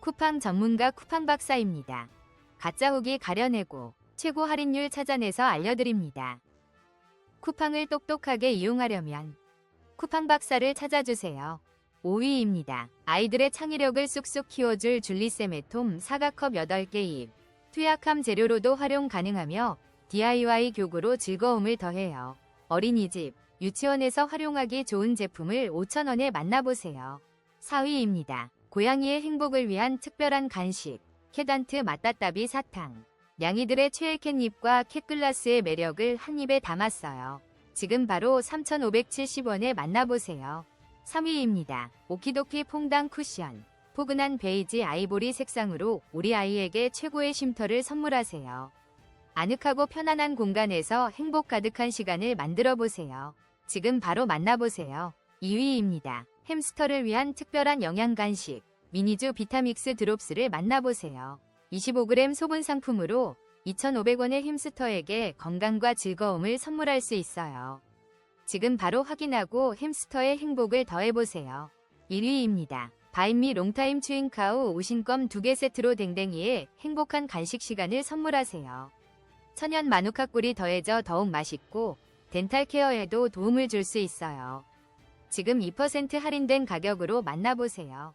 쿠팡 전문가 쿠팡 박사입니다. 가짜 후기 가려내고 최고 할인율 찾아내서 알려드립니다. 쿠팡을 똑똑하게 이용하려면 쿠팡 박사를 찾아주세요. 5위입니다. 아이들의 창의력을 쑥쑥 키워줄 줄리쌤의 톰 사과컵 8개 입. 투약함 재료로도 활용 가능하며 DIY 교구로 즐거움을 더해요. 어린이집, 유치원에서 활용하기 좋은 제품을 5,000원에 만나보세요. 4위입니다. 고양이의 행복을 위한 특별한 간식, 캐단트 맛다따비 사탕. 냥이들의 최애 캣닙과 캣글라스의 매력을 한 입에 담았어요. 지금 바로 3,570원에 만나보세요. 3위입니다. 오키도키 퐁당 쿠션. 포근한 베이지 아이보리 색상으로 우리 아이에게 최고의 쉼터를 선물하세요. 아늑하고 편안한 공간에서 행복 가득한 시간을 만들어 보세요. 지금 바로 만나보세요. 2위입니다. 햄스터를 위한 특별한 영양 간식, 미니주 비타믹스 드롭스를 만나보세요. 25g 소분 상품으로 2,500원의 햄스터에게 건강과 즐거움을 선물할 수 있어요. 지금 바로 확인하고 햄스터의 행복을 더해보세요. 1위입니다. 바인미 롱타임 추잉카우 오신껌 2개 세트로 댕댕이에 행복한 간식 시간을 선물하세요. 천연 마누카 꿀이 더해져 더욱 맛있고 덴탈 케어에도 도움을 줄 수 있어요. 지금 2% 할인된 가격으로 만나보세요.